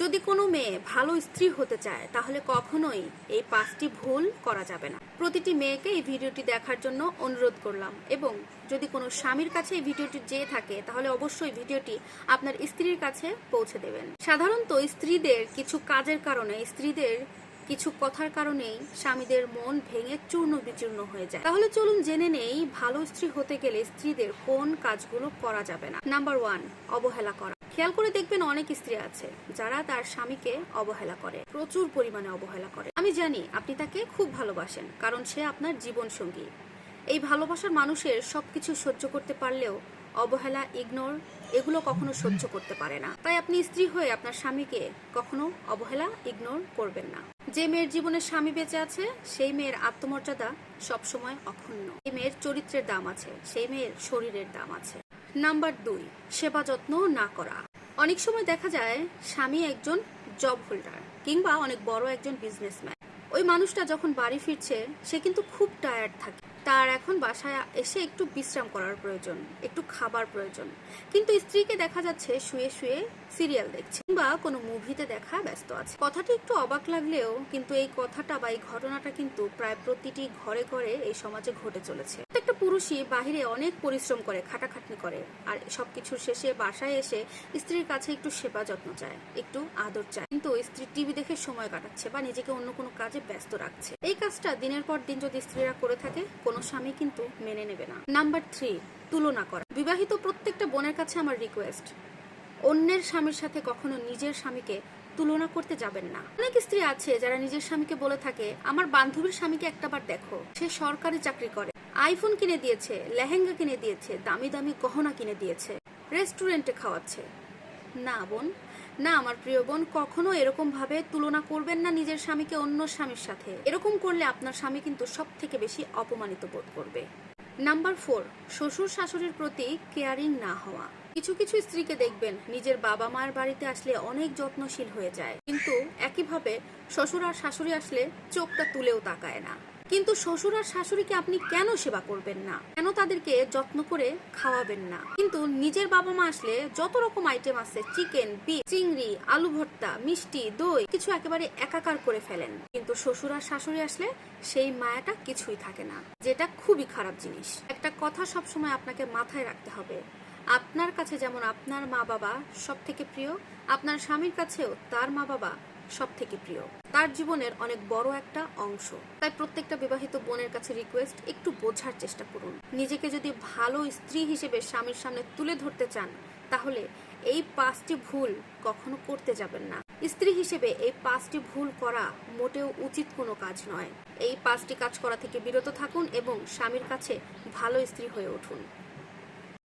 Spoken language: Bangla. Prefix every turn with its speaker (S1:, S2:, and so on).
S1: যদি কোনো মেয়ে ভালো স্ত্রী হতে চায়, তাহলে কখনোই এই পাঁচটি ভুল করা যাবে না। প্রতিটি মেয়েকে এই ভিডিওটি দেখার জন্য অনুরোধ করলাম এবং যদি কোনো স্বামীর কাছে এই ভিডিওটি যেয়ে থাকে, তাহলে অবশ্যই ভিডিওটি আপনার স্ত্রীর কাছে পৌঁছে দেবেন। সাধারণত স্ত্রীদের কিছু কাজের কারণে, স্ত্রীদের কিছু কথার কারণেই স্বামীদের মন ভেঙে চূর্ণ বিচূর্ণ হয়ে যায়। তাহলে চলুন জেনে নেই, ভালো স্ত্রী হতে গেলে স্ত্রীদের কোন কাজগুলো করা যাবে না। নাম্বার ওয়ান অবহেলা করা। খেয়াল করে দেখবেন অনেক স্ত্রী আছে যারা তার স্বামীকে অবহেলা করে, প্রচুর পরিমাণে অবহেলা করে। আমি জানি আপনি তাকে খুব ভালোবাসেন, কারণ সে আপনার জীবন সঙ্গী এই ভালোবাসার মানুষের সবকিছু সহ্য করতে পারলেও অবহেলা, ইগনোর এগুলো কখনো সহ্য করতে পারে না। তাই আপনি স্ত্রী হয়ে আপনার স্বামীকে কখনো অবহেলা, ইগনোর করবেন না। যে মেয়ের জীবনে স্বামী বেঁচে আছে, সেই মেয়ের আত্মমর্যাদা সবসময় অক্ষুণ্ণ। এই মেয়ের চরিত্রের দাম আছে, সেই মেয়ের শরীরের দাম আছে। নাম্বার দুই, সেবা যত্ন না করা। অনেক সময় দেখা যায় স্বামী একজন জব হোল্ডার কিংবা অনেক বড় একজন বিজনেসম্যান ওই মানুষটা যখন বাড়ি ফিরছে, সে কিন্তু খুব টায়ার্ড থাকে। তার এখন বাসায় এসে একটু বিশ্রাম করার প্রয়োজন, একটু খাবার প্রয়োজন। কিন্তু স্ত্রীকে দেখা যাচ্ছে শুয়ে শুয়ে সিরিয়াল দেখছে কিংবা কোনো মুভিতে দেখা ব্যস্ত আছে। কথাটি একটু অবাক লাগলেও কিন্তু এই কথাটা বা এই ঘটনাটা কিন্তু প্রায় প্রতিটি ঘরে ঘরে এই সমাজে ঘটে চলেছে। প্রত্যেকটা পুরুষই বাহিরে অনেক পরিশ্রম করে, খাটাখাটনি করে আর সবকিছুর শেষে বাসায় এসে স্ত্রীর কাছে একটু সেবা যত্ন চায়, একটু আদর চায়। কিন্তু স্ত্রী টিভি দেখে সময় কাটাচ্ছে বা নিজেকে অন্য কোনো কাজে ব্যস্ত রাখছে। এই কাজটা দিনের পর দিন যদি স্ত্রীরা করে থাকে, কোনো স্বামী কিন্তু মেনে নেবে না। নাম্বার থ্রি, তুলনা করা। বিবাহিত প্রত্যেকটা বোনের কাছে আমার রিকোয়েস্ট অন্যের স্বামীর সাথে কখনো নিজের স্বামীকে তুলনা করতে যাবেন না। অনেক স্ত্রী আছে যারা নিজের স্বামীকে বলে থাকে, আমার বান্ধবীর স্বামীকে একটাবার দেখো, সে সরকারি চাকরি করে। আইফোন কিনে দিয়েছে, লেহেঙ্গা কিনে দিয়েছে, দামি দামি গহনা কিনে দিয়েছে রেস্টুরেন্টে খাওয়াচ্ছে। না, বোন। না, আমার প্রিয় বোন, কখনো এরকম ভাবে তুলনা করবেন না নিজের স্বামীকে অন্য স্বামীর সাথে। এরকম করলে আপনার স্বামী কিন্তু সব থেকে বেশি অপমানিত বোধ করবে। নাম্বার ফোর, শ্বশুর শাশুড়ির প্রতি কেয়ারিং না হওয়া। কিছু কিছু স্ত্রীকে দেখবেন নিজের বাবা মায়ের বাড়িতে আসলে অনেক যত্নশীল হয়ে যায়। কিন্তু একইভাবে শ্বশুর আর শাশুড়ি আসলে চোখটা তুলেও তাকায় না। কিন্তু শ্বশুর আর শাশুড়িকে আপনি কেন সেবা করবেন না? কেন তাদেরকে যত্ন করে খাওয়াবেন না? কিন্তু নিজের বাবা মা আসলে যত রকম আইটেম আছে চিকেন বিফ চিংড়ি, আলু ভর্তা, মিষ্টি, দই, কিছু একেবারে একাকার করে ফেলেন। কিন্তু শ্বশুর আর শাশুড়ি আসলে সেই মায়াটা কিছুই থাকে না। যেটা খুবই খারাপ জিনিস। একটা কথা সবসময় আপনাকে মাথায় রাখতে হবে। আপনার কাছে যেমন আপনার মা বাবা সব থেকে প্রিয়, আপনার স্বামীর কাছেও তার মা বাবা সব থেকে প্রিয়। তার জীবনের অনেক বড় একটা অংশ। তাই প্রত্যেকটা বিবাহিত বোনের কাছে রিকোয়েস্ট একটু বোঝার চেষ্টা করুন। নিজেকে যদি ভালো স্ত্রী হিসেবে স্বামীর সামনে তুলে ধরতে চান, তাহলে এই পাঁচটি ভুল কখনো করতে যাবেন না। স্ত্রী হিসেবে এই পাঁচটি ভুল করা মোটেও উচিত কোনো কাজ নয়। এই পাঁচটি কাজ করা থেকে বিরত থাকুন এবং স্বামীর কাছে ভালো স্ত্রী হয়ে উঠুন।